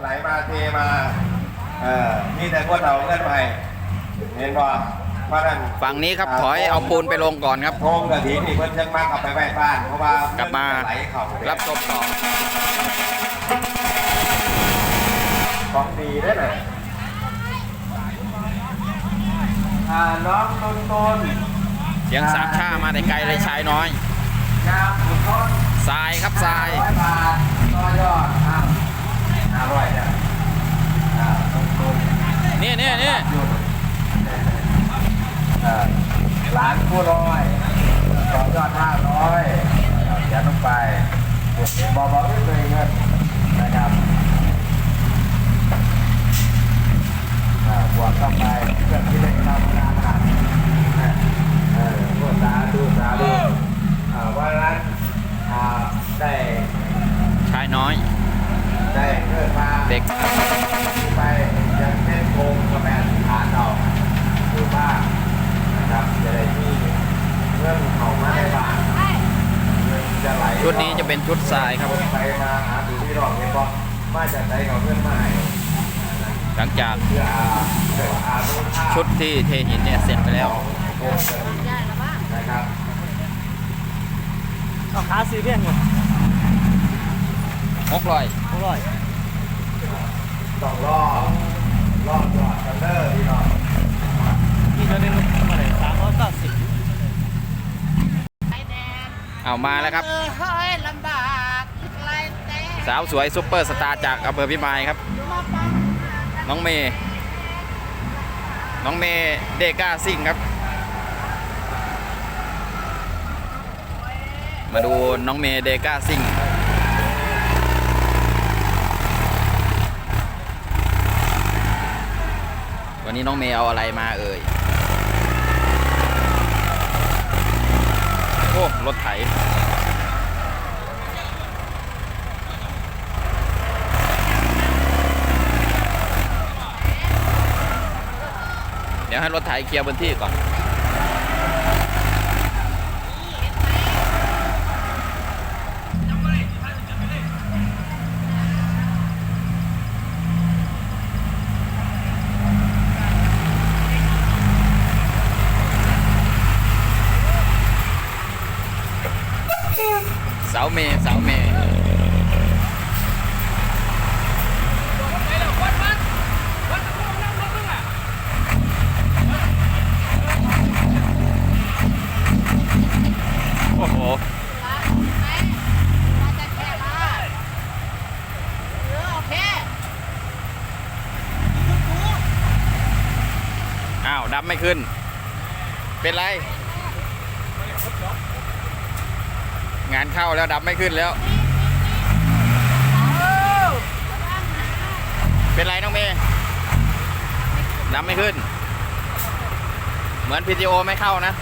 ไหลมาเทมาเออมีแต่พวกเราเงินไปเห็นบ่ว่านั่นฝั่งนี้ครับถอยเอาปูนไปลงก่อนครับโทงกระถิ่นนี่เพิ่นจังมากเอาไปไว้บ้านเพราะว่ากลับมาเงินไหลเข้ารับศพต่อของดีได้เลยอ่าน้องตุนตุนเสียงสามชามาแต่ไกลเลยชายน้อยงามสุดยอดทรายครับทรายร้อยบาทต่อยอดอ้าว ห้าร้อยจ้ะอ่าตุนตุนนี่นี่นี่เอ่อร้านผู้ร้อยต่อยอดห้าร้อยเขียนลงไปบอกบอกไม่เคยเงินนะครับอ่าบวกเข้าไปเพื่อนที่เล่นทำงานหนักนะเออพวกสาดูสาดูอ่าวันนั้นอ่าได้ ชายน้อย ได้เกิดมา เด็ก ไปยังเส้นโค้งกระแมนฐานเราคือบ้านนะครับจะได้ที่เรื่องของมาในบ้านเงินจะไหล ชุดนี้จะ เป็นชุดทรายครับไปมาหาดูที่รองเห็นบอกมาจากไหนเขาเพื่อนมาให้หลังจากเพื่ออาเพื่ออาโน่นท่าชุดที่เทหินเนี่ยเสร็จไปแล้วของโค้งกระดิ่งนะครับเอาขาซื้อเพี้ยนหมดหกร้อยอร่อยต้องรอรอจอดกันเด้อพี่น้องกินแล้วเป็นเท่าไหร่สามร้อยเก้าสิบเอามาแล้วครับ สาวสวยซุปเปอร์สตาร์จากอำเภอพิมายครับ น้องเมย์น้องเมย์เดก้าซิ่งครับ มาดูน้องเมย์เดก้าซิ่งวันนี้น้องเมย์เอาอะไรมาเอ่ยโอ้รถไถ เดี๋ยวให้รถไถเคลียร์พื้นที่ก่อน เสาเมย์เสาเมย์โอ้โห มาจากแค่ละเออโอเค อ้าวดับไม่ขึ้น เป็นไร งานเข้าแล้วดับไม่ขึ้นแล้ว เป็นไรน้องเมย์ดับไม่ขึ้น เหมือนพีทีโอไม่เข้านะ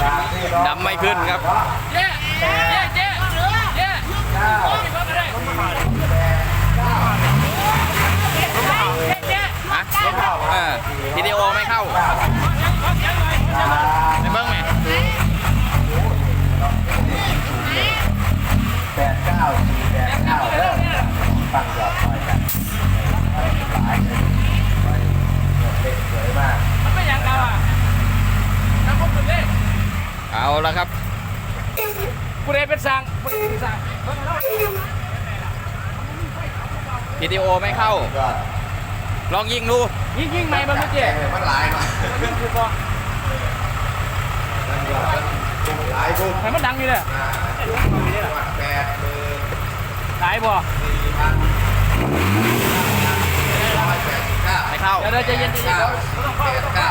จากที่น้องดำไม่ขึ้นครับ เอาแล้วครับกูได้เป็นสั่งกูได้เป็นสั่งพีทีโอไม่เข้าก็ลองยิงดูยิ่งยิ่งไม่มันไม่เจ๊มันหลายหน่อยมันคือพอมันหยอดมันหลายพุ่มให้มันดังอยู่เลยอ่าแปดหมื่นหลายบ่สี่พันร้อยแปดสิบเก้าไม่เข้าเดี๋ยวเราจะเย็นจะเย็น เก้าสี่แปดเก้า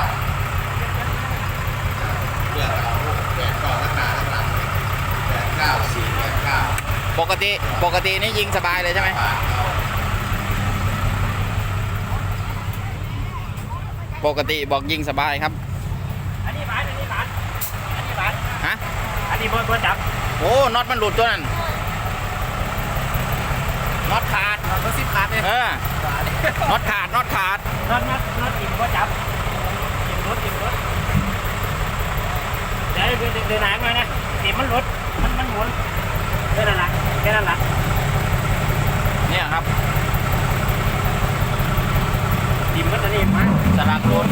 เลือกเอาแปดก่อนข้างหน้าข้างหลังแปดเก้าสี่แปดเก้า ปกติปกตินี่ยิงสบายเลยใช่ไหมบาทเอาปกติบอกยิงสบายครับ อันนี้บาทอันนี้บาทอันนี้บาทฮะ อันนี้เบอร์เบอร์จับ โอ้ น็อตมันหลุดตัวนั้น น็อตขาดเบอร์สิบขาดเลยเออ น็อตขาด น็อตขาด น็อตน็อตน็อตอิ่มก็จับอิ่มรถอิ่มรถเดินเดินหางมานะเดี๋ยวมันรถมันมันหมุนแค่นั้นละแค่นั้นละเนี่ยครับดิมมันจะนี่มาสลักรถ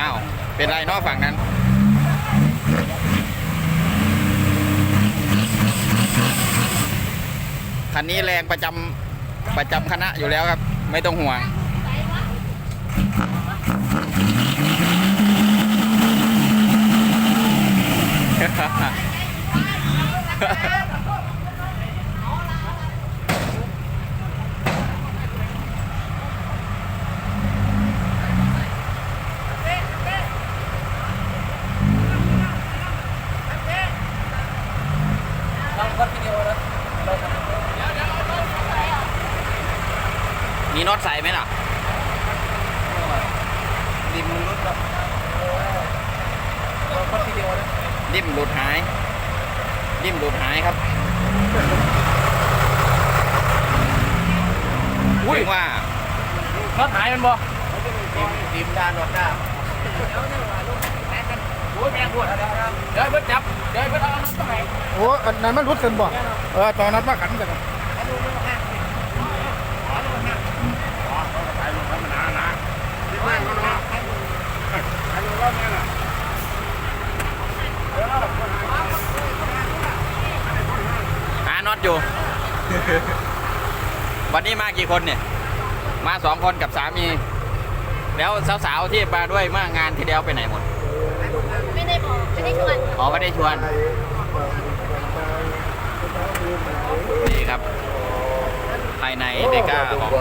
อ้าว เป็นไรเนอกฝั่งนั้นคันนี้แรงประจำประจำคณะอยู่แล้วครับ ไม่ต้องห่วง ลองกดวิดีโอแล้ว มีน็อตใส่ไหมล่ะดิมมันรุดแบบลองกดวิดีโอแล้ว ดิ้มหลุดหาย ดิ้มหลุดหายครับอุ้ยว่ารถหายมันบ่ทีมด้านรถหน้าโอ้ยแม่งปวดเดี๋ยวเพิ่นจับ เดี๋ยวเพิ่นเอาน้ำไปโอ้อันนั้นมันรุดกันบ่ เออตอนนั้นมาขันกัน หาน็อตอยู่ วันนี้มากี่คนเนี่ย มาสองคนกับสามี แล้วสาวๆที่มาด้วยมางานที่แล้วไปไหนหมด ไม่ได้บอกไม่ได้ชวนอ๋อไม่ได้ชวน นี่ครับ ภายในเดก้าของ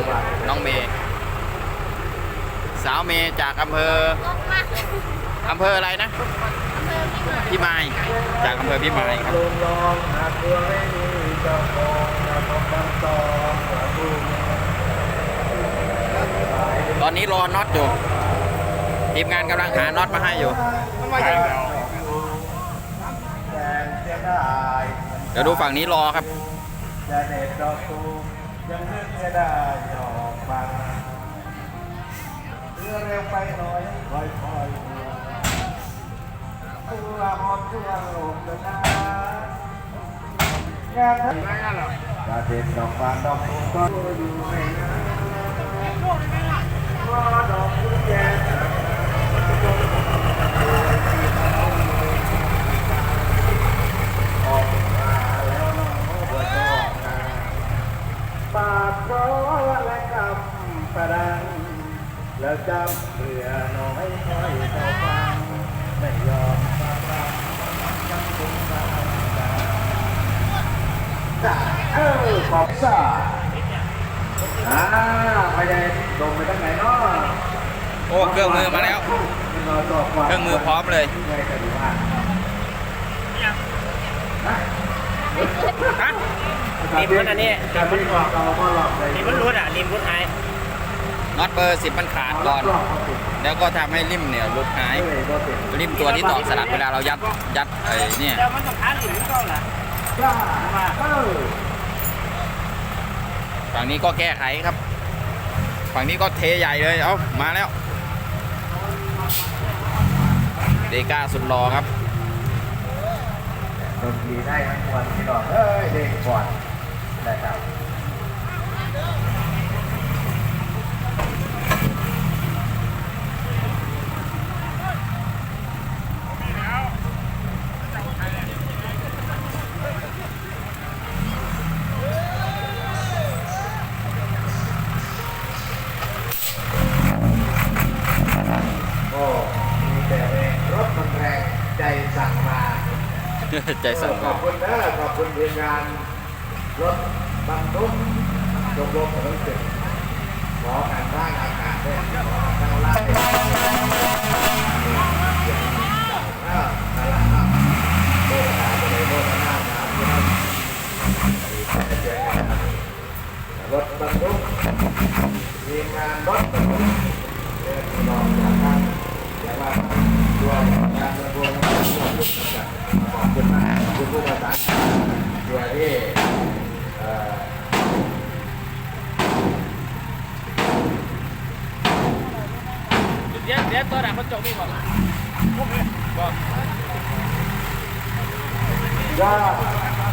น้องเมย์ สาวเมย์จากอำเภอ งงมากอำเภออะไรนะอำเภอพี่มายพี่มายจากอำเภอพี่มายครับ ลงลองหากตัวไม่มีเจ้าของอย่ามองบางตองกว่าผู้ ต อนนี้รอน็อตอยู่ทีมงานกำลังหาน็อตมาให้อยู่ เดี๋ยวดูฝั่งนี้รอครับจะเด็ดดอกตูยังนึกเสียดายอกมานเรือเร็วไปหน่อยค่อยค่อยตัวหอมตัวลงจะนะงานทั้งจะเด็ดดอกบานดอกตูก็อยู่ในนั้น แจออกมาแล้วน้องบัวทองนาปาดคอและกำปะดังแล้วจำเรือน้อยคอยเจ้าฟังไม่ยอมฟังรักยังคงตามตาจ้าเออขอบซ่าอ่าไปยัง ลงไปทางไหนเนาะโอ้เครื่องมือมาแล้ว เครื่องมือพร้อมเลยไงกันดีว่าฮะดิมมันอันนี้การที่เราเราก็หลอกเลยดิมมันรุดอะดิมรุดหายน็อตเบอร์สิบมันขาดก่อน แล้วก็ทำให้ริมเนี่ยหลุดหายริมตัวที่ต่อสลักเวลาเรายัดยัดไอ้เนี่ยเดี๋ยวมันต้องหาดิมก็ล่ะจ้าเออฝั่งนี้ก็แก้ไขครับ ฝั่งนี้ก็เทใหญ่เลย เอามาแล้ว เดก้าสุดรอครับดนตรีได้ทั้งวันที่ดอกเอ้ยเด็กก่อนได้ครับ โอ้มีแต่แรงรถมันแรงใจสั่งมา ใจสั่นขอบคุณนะขอบคุณทีมงานรถบรรทุกชมรมถนนสึกขอการร่างอากาศด้วยขอการร่าง แล้วตัวดักมันจบมีบอกยอด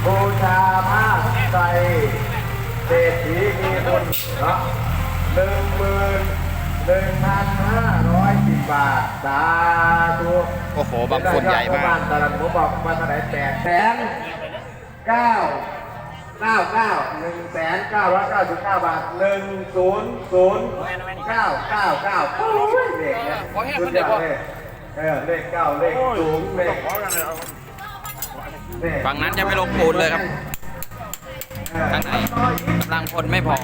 บูชาผ้าใส่เศรษฐีมีบุญเนาะหนึ่งหมื่นหนึ่งพันห้าร้อยสิบบาทสาธุโอ้โห บางคนใหญ่มากบ้านตลาดผมบอกว่าเท่าไหร่แปดแสนเก้า เก้าเก้าหนึ่งแสนเก้าร้อยเก้าสิบเก้าบาทหนึ่งศูนย์ศูนย์เก้าเก้าเก้าโอ้ยเลขเนี่ยสุดยอดเลยเออเลขเก้าเลขสูงเลขเลขฝั่งนั้นจะไม่ลงปูนเลยครับข้างในกำลังพลไม่พอ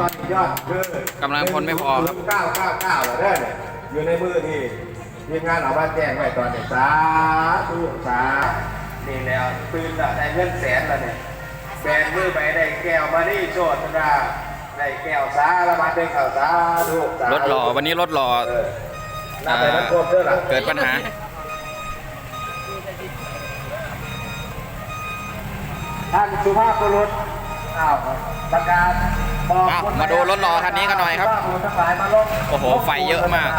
ตอนยอดคือกำลังพลไม่พอครับเก้าเก้าเก้าเหรอเด้อเนี่ยอยู่ในมือที่ทีมงานเอามาแจ้งไว้ตอนนี้สาธุสานี่แล้วตื่นแล้วได้เงินแสนแล้วเนี่ย แบนมือไปได้แก้วมานี่โชดนะได้แก้วสาละมาได้ข่าวสาธุสารถหล่อวันนี้รถหล่อเออนับไปนับครบเด้อล่ะเกิดปัญหา ท่านสุภาพบุรุษอ้าวประกาศบอกอ้าวมาดูรถรอคันนี้กันหน่อยครับสุภาพบุรุษทั้งหลายมาลงโอ้โหไฟเยอะมาก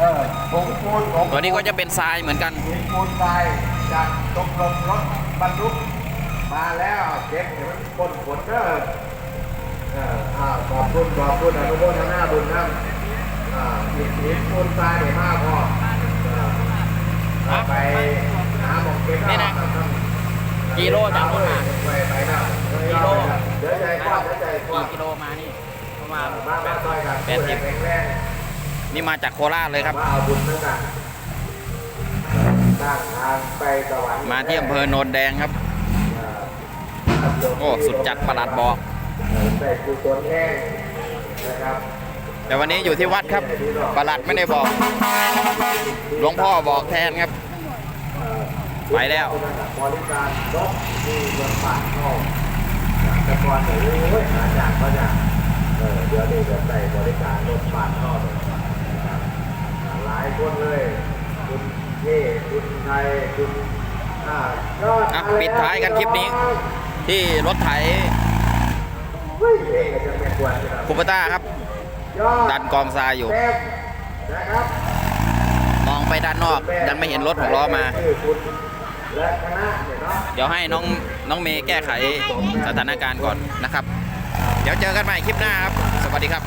เออผงปูนผง ตัวนี้ก็จะเป็นทรายเหมือนกัน มีปูนทรายจากตกลงรถบรรทุก มาแล้วเก็บเห็นมันคนขนเด้อเอออ้าวขอบคุณขอบคุณอนุโมทนาบุญนะอ่าอีกนิดปูนทรายเนี่ยมากพอเออเอาไปหาหมองเก็บนี่นะเอาครับกิโลจากรถมาไปไปนะกิโลเดี๋ยวใจกว้างเดี๋ยวใจกว้ากี่งกิโลมานี่ประมาณมามาซอยกันแปดสิบแข็งแรงนี่มาจากโคราชเลยครับมาเอาบุญนั่นน่ะสร้างทางไปสวรรค์มาที่อำเภอโนนแดงครับ โอ้สุดจัดประหลัดบอกใส่กุศลแห้งนะครับแต่วันนี้อยู่ที่วัดครับประหลัดไม่ได้บอก หลวงพ่อบอกแทนครับ ไปแล้วบริการรถที่รถปาดเข้าแต่ก่อนโอ้ยหาจากก็จากเออเดี๋ยวนี้จะใส่บริการรถปาดเข้าเลยนะครับหลายคนเลยคุณเย่คุณไทยคุณอ่ายอดอะปิดท้ายกันคลิปนี้ ที่รถไถเฮ้ยเองก็จะไม่ควรนะครับคูปต้าครับยอดันกองทรายอยู่เต็มนะครับมองไปด้านนอกยังไม่เห็นรถหกล้อมาชื่อคุณและคณะเนี่ยเนาะเดี๋ยวให้น้องน้องเมย์แก้ไขสถานการณ์ก่อนนะครับ เดี๋ยวเจอกันใหม่คลิปหน้าครับ สวัสดีครับ